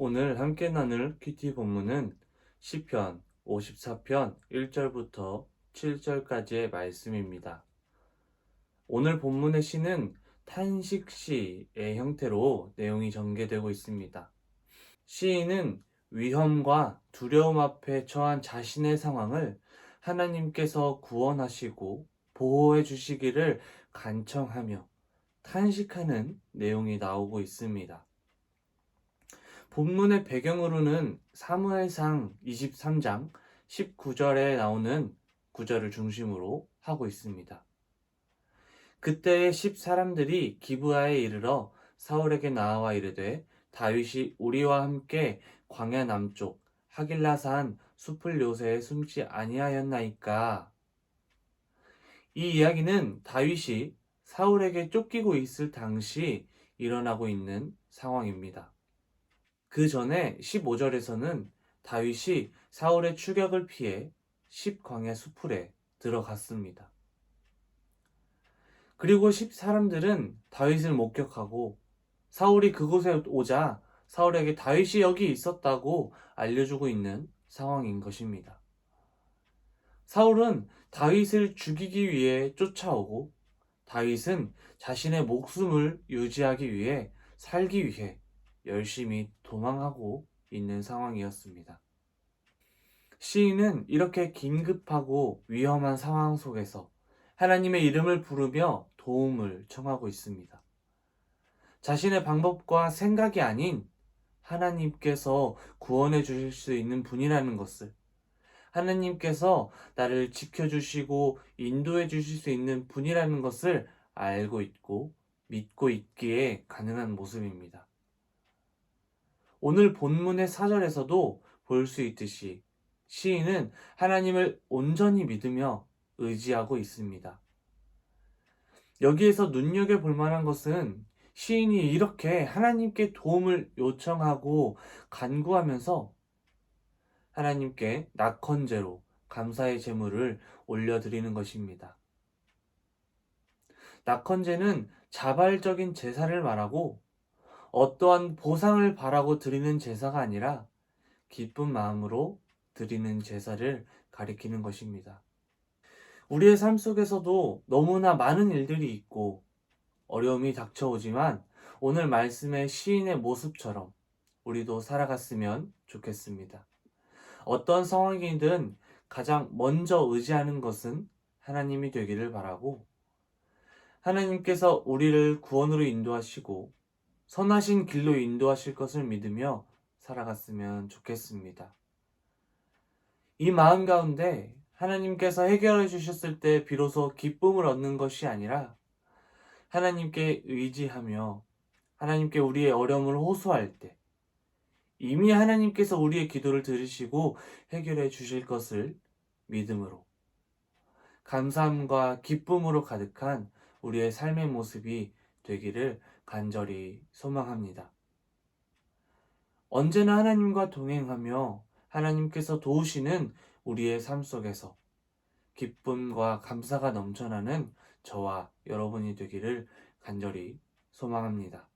오늘 함께 나눌 큐티 본문은 시편 54편 1절부터 7절까지의 말씀입니다. 오늘 본문의 시는 탄식시의 형태로 내용이 전개되고 있습니다. 시인은 위험과 두려움 앞에 처한 자신의 상황을 하나님께서 구원하시고 보호해 주시기를 간청하며 탄식하는 내용이 나오고 있습니다. 본문의 배경으로는 사무엘상 23장 19절에 나오는 구절을 중심으로 하고 있습니다. 그때의 십 사람들이 기브아에 이르러 사울에게 나와 이르되 다윗이 우리와 함께 광야 남쪽 하길라산 숲을 요새에 숨지 아니하였나이까. 이 이야기는 다윗이 사울에게 쫓기고 있을 당시 일어나고 있는 상황입니다. 그 전에 15절에서는 다윗이 사울의 추격을 피해 십광야 수풀에 들어갔습니다. 그리고 십 사람들은 다윗을 목격하고 사울이 그곳에 오자 사울에게 다윗이 여기 있었다고 알려주고 있는 상황인 것입니다. 사울은 다윗을 죽이기 위해 쫓아오고 다윗은 자신의 목숨을 유지하기 위해 살기 위해 열심히 도망하고 있는 상황이었습니다. 시인은 이렇게 긴급하고 위험한 상황 속에서 하나님의 이름을 부르며 도움을 청하고 있습니다. 자신의 방법과 생각이 아닌 하나님께서 구원해 주실 수 있는 분이라는 것을 하나님께서 나를 지켜주시고 인도해 주실 수 있는 분이라는 것을 알고 있고 믿고 있기에 가능한 모습입니다. 오늘 본문의 사절에서도 볼 수 있듯이 시인은 하나님을 온전히 믿으며 의지하고 있습니다. 여기에서 눈여겨 볼 만한 것은 시인이 이렇게 하나님께 도움을 요청하고 간구하면서 하나님께 낙헌제로 감사의 제물을 올려드리는 것입니다. 낙헌제는 자발적인 제사를 말하고 어떠한 보상을 바라고 드리는 제사가 아니라 기쁜 마음으로 드리는 제사를 가리키는 것입니다. 우리의 삶 속에서도 너무나 많은 일들이 있고 어려움이 닥쳐오지만 오늘 말씀의 시인의 모습처럼 우리도 살아갔으면 좋겠습니다. 어떤 상황이든 가장 먼저 의지하는 것은 하나님이 되기를 바라고 하나님께서 우리를 구원으로 인도하시고 선하신 길로 인도하실 것을 믿으며 살아갔으면 좋겠습니다. 이 마음 가운데 하나님께서 해결해 주셨을 때 비로소 기쁨을 얻는 것이 아니라 하나님께 의지하며 하나님께 우리의 어려움을 호소할 때 이미 하나님께서 우리의 기도를 들으시고 해결해 주실 것을 믿음으로 감사함과 기쁨으로 가득한 우리의 삶의 모습이 되기를 간절히 소망합니다. 언제나 하나님과 동행하며 하나님께서 도우시는 우리의 삶 속에서 기쁨과 감사가 넘쳐나는 저와 여러분이 되기를 간절히 소망합니다.